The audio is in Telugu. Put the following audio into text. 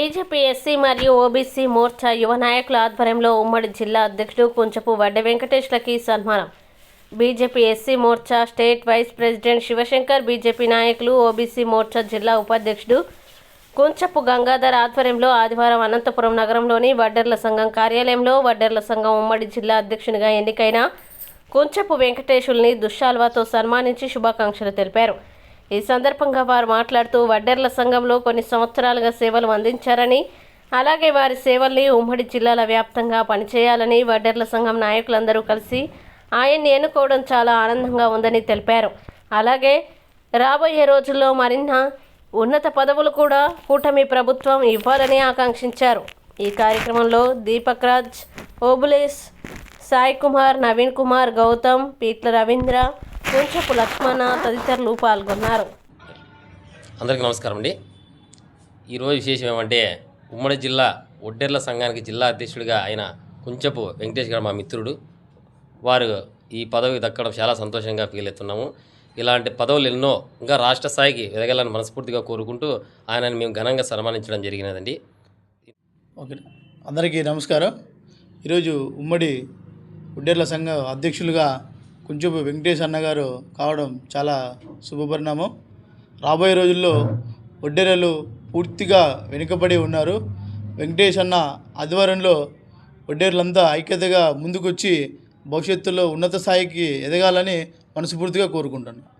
బీజేపీ ఎస్సీ మరియు ఓబీసీ మోర్చా యువ నాయకుల ఆధ్వర్యంలో ఉమ్మడి జిల్లా అధ్యక్షుడు కుంచపు వడ్డ వెంకటేష్లకి సన్మానం. BJP SC morcha state vice president Shivashankar BJP నాయకులు ఓబీసీ మోర్చా జిల్లా ఉపాధ్యక్షుడు కుంచపు గంగాధర్ ఆధ్వర్యంలో ఆదివారం అనంతపురం నగరంలోని వడ్డర్ల సంఘం కార్యాలయంలో వడ్డర్ల సంఘం ఉమ్మడి జిల్లా అధ్యక్షునిగా ఎన్నికైన కుంచపు వెంకటేశుల్ని దుశ్శాల్వాతో సన్మానించి శుభాకాంక్షలు తెలిపారు. ఈ సందర్భంగా వారు మాట్లాడుతూ వడ్డెర్ల సంఘంలో కొన్ని సంవత్సరాలుగా సేవలు అందించారని అలాగే వారి సేవల్ని ఉమ్మడి జిల్లాల వ్యాప్తంగా పనిచేయాలని వడ్డెర్ల సంఘం నాయకులందరూ కలిసి ఆయన్ని ఎన్నుకోవడం చాలా ఆనందంగా ఉందని తెలిపారు. అలాగే రాబోయే రోజుల్లో మరిన్న ఉన్నత పదవులు కూడా కూటమి ప్రభుత్వం ఇవ్వాలని ఆకాంక్షించారు. ఈ కార్యక్రమంలో దీపక్ రాజ్ ఓబులేస్ సాయి కుమార్ నవీన్ కుమార్ గౌతమ్ పీట్ల రవీంద్ర కుంచపు లక్ష్మణ తదితరులు పాల్గొన్నారు. అందరికీ నమస్కారం అండి. ఈరోజు విశేషం ఏమంటే ఉమ్మడి జిల్లా ఒడ్డెర్ల సంఘానికి జిల్లా అధ్యక్షుడిగా ఆయన కుంచపు వెంకటేష్ గారు మా మిత్రుడు. వారు ఈ పదవి దక్కడం చాలా సంతోషంగా ఫీల్ అవుతున్నాము ఇలాంటి పదవులు ఎన్నో ఇంకా రాష్ట్ర స్థాయికి ఎదగాలని మనస్ఫూర్తిగా కోరుకుంటూ ఆయనని మేము ఘనంగా సన్మానించడం జరిగినదండి. ఓకే. అందరికీ నమస్కారం. ఈరోజు ఉమ్మడి ఉడ్డేర్ల సంఘ అధ్యక్షులుగా కుంచెపు వెంకటేష్ అన్నగారు కావడం చాలా శుభపరిణామం. రాబోయే రోజుల్లో వడ్డెరలు పూర్తిగా వెనుకబడి ఉన్నారు. వెంకటేష్ అన్న ఆధ్వర్యంలో వడ్డేరులంతా ఐక్యతగా ముందుకొచ్చి భవిష్యత్తులో ఉన్నత స్థాయికి ఎదగాలని మనస్ఫూర్తిగా కోరుకుంటున్నాను.